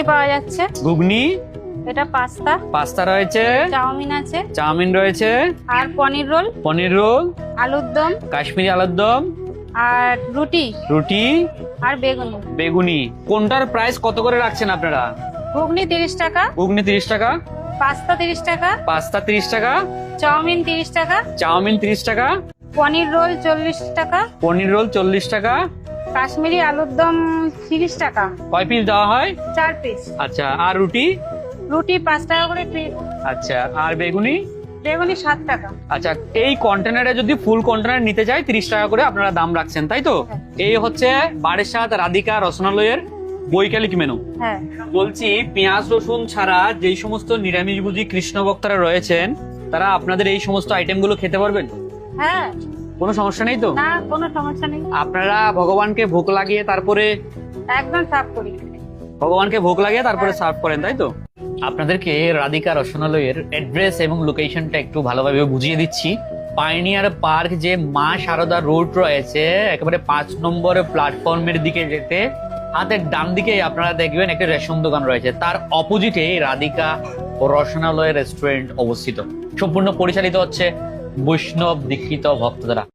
ঘুগনি পাওয়া যাচ্ছে। ঘুগনি? এটা পাস্তা। পাস্তা রয়েছে। চাউমিন আছে। চাউমিন রয়েছে। আর পনির রোল। পনির রোল। আলুর দম। কাশ্মীরি আলুর দম। আর রুটি। রুটি। আর বেগুনি। বেগুনি। কোনটার প্রাইস কত করে রাখছেন আপনারা? ঘুগনি তিরিশ টাকা। ঘুগনি তিরিশ টাকা। পাস্তা তিরিশ টাকা। পাস্তা তিরিশ টাকা। চাউমিন তিরিশ টাকা। চাউমিন তিরিশ টাকা। পনির রোল চল্লিশ টাকা। পনির রোল চল্লিশ টাকা। কাশ্মীরি আলুর দম তিরিশ টাকা। কয় পিস দেওয়া হয়? চার পিস আচ্ছা আর রুটি? রুটি পাঁচ টাকা করে পিস আচ্ছা আর বেগুনি? বেগুনি সাত টাকা। আচ্ছা এই কন্টেনারে যদি ফুল কন্টেনার নিতে চাই তিরিশ টাকা করে আপনারা দাম রাখছেন তাই তো? হ্যাঁ। এই হচ্ছে বারেসাত রাধিকা রসনালয়ের বৈকালিক মেনু হ্যাঁ। বলছি পেঁয়াজ রসুন ছাড়া যেই সমস্ত নিরামিষভোজী কৃষ্ণ ভক্তরা রয়েছেন তারা আপনাদের এই সমস্ত আইটেমগুলো খেতে পারবেন? হ্যাঁ। কোনো সমস্যা নেই তো? না কোনো সমস্যা নেই। আপনারা ভগবানকে ভোগ লাগিয়ে তারপরে একদম সাফ করি। ভগবানকে ভোগ লাগিয়ে তারপরে সার্ভ করেন তাই তো? আপনাদেরকে রাধিকা রসনালয়ের অ্যাড্রেস এবং লোকেশনটা একটু ভালোভাবে বুঝিয়ে দিচ্ছি। পাইনিয়ার পার্ক যে মা সারদা রোড রয়েছে একেবারে পাঁচ নম্বর প্ল্যাটফর্মের দিকে যেতে। হাতের ডান দিকে আপনারা দেখবেন একটা রেশন দোকান রয়েছে। তার অপোজিটে রাধিকা রসনালয় রেস্টুরেন্ট অবস্থিত। সম্পূর্ণ পরিচালিত হচ্ছে বৈষ্ণব দীক্ষিত ভক্ত দ্বারা